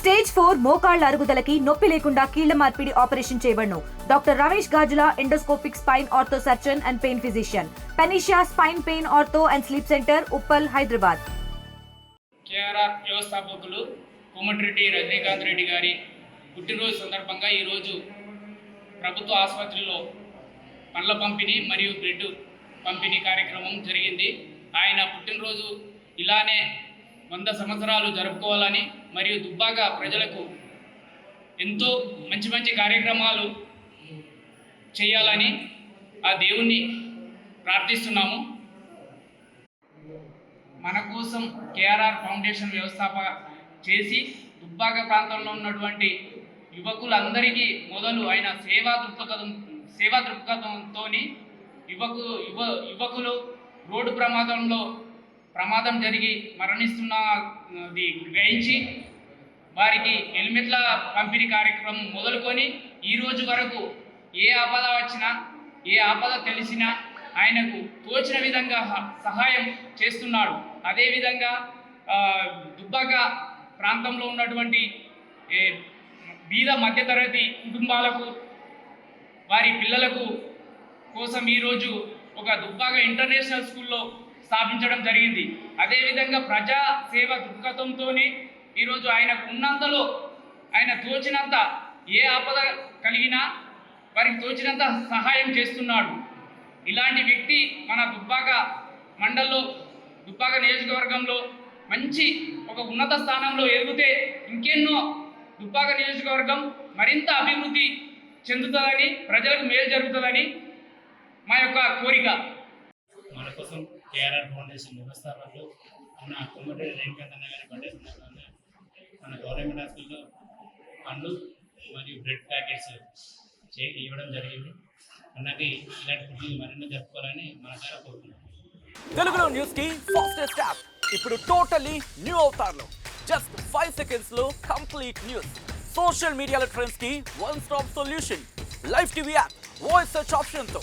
Stage four మోకాళ్ళ అరుగుదలకి నొప్పి లేకుండా కీళ్ళ మార్పిడి ఆపరేషన్ చేయబడును. Doctor Ramesh Gajula endoscopic spine ortho surgeon and pain physician. పెనిషియా spine pain ortho and sleep centre Uppal Hyderabad. KRR వ్యవస్థాపకులు కోమటిరెడ్డి రజనీకాంత్ రెడ్డి గారి పుట్టినరోజు సందర్భంగా ఈరోజు ప్రభుత్వ ఆసుపత్రిలో పండ్ల పంపిణీ మరియు బ్రెడ్ పంపిణీ కార్యక్రమం జరిగింది. ఆయన పుట్టినరోజు ఇలానే వంద సంవత్సరాలు జరుపుకోవాలని మరియు దుబ్బాక ప్రజలకు ఎంతో మంచి మంచి కార్యక్రమాలు చేయాలని ఆ దేవుణ్ణి ప్రార్థిస్తున్నాము. మన కోసం కేఆర్ఆర్ ఫౌండేషన్ వ్యవస్థాప చేసి దుబ్బాక ప్రాంతంలో ఉన్నటువంటి యువకులందరికీ మొదలు ఆయన సేవా దృక్పథం సేవా దృక్పథంతో యువకు యువ యువకులు రోడ్డు ప్రమాదంలో ప్రమాదం జరిగి మరణిస్తున్నది గ్రహించి వారికి హెల్మెట్ల పంపిణీ కార్యక్రమం మొదలుకొని ఈరోజు వరకు ఏ ఆపద వచ్చినా ఏ ఆపద తెలిసినా ఆయనకు తోచిన విధంగా సహాయం చేస్తున్నాడు. అదేవిధంగా దుబ్బాక ప్రాంతంలో ఉన్నటువంటి బీద మధ్యతరగతి కుటుంబాలకు వారి పిల్లలకు కోసం ఈరోజు ఒక దుబ్బాక ఇంటర్నేషనల్ స్కూల్లో స్థాపించడం జరిగింది. అదేవిధంగా ప్రజా సేవ దృక్పథంతో ఈరోజు ఆయనకు ఉన్నంతలో ఆయన తోచినంత ఏ ఆపద కలిగినా వారికి తోచినంత సహాయం చేస్తున్నాడు. ఇలాంటి వ్యక్తి మన దుబ్బాక మండల్లో దుబ్బాక నియోజకవర్గంలో మంచి ఒక ఉన్నత స్థానంలో ఎదిగితే ఇంకెన్నో దుబ్బాక నియోజకవర్గం మరింత అభివృద్ధి చెందుతుందని ప్రజలకు మేలు జరుగుతుందని మా యొక్క కోరిక. కోసం కేఆర్ఆర్ ఫౌండేషన్ వ్యవస్థాపకులు మన కొమ్మటి రేణుకన్న గారి బర్త్డే సందర్భంగా మన గవర్నమెంట్ హాస్పిటల్లో పండ్లు మరియు బ్రెడ్ ప్యాకెట్స్ చే ఇవ్వడం జరిగింది. అన్నకి ఇలాంటి పుట్టిన మరెన్నో జరుపుకోవాలని మన ద్వారా కోరుతున్నాం తెలుగులో న్యూస్కి ఫాస్టెస్ట్ యాప్. ఇప్పుడు టోటలీ న్యూ అవుతార్లో. జస్ట్ ఫైవ్ సెకండ్స్లో కంప్లీట్ న్యూస్. సోషల్ మీడియాలో ట్రెండ్స్కి one stop solution. Live TV app voice search ఆప్షన్తో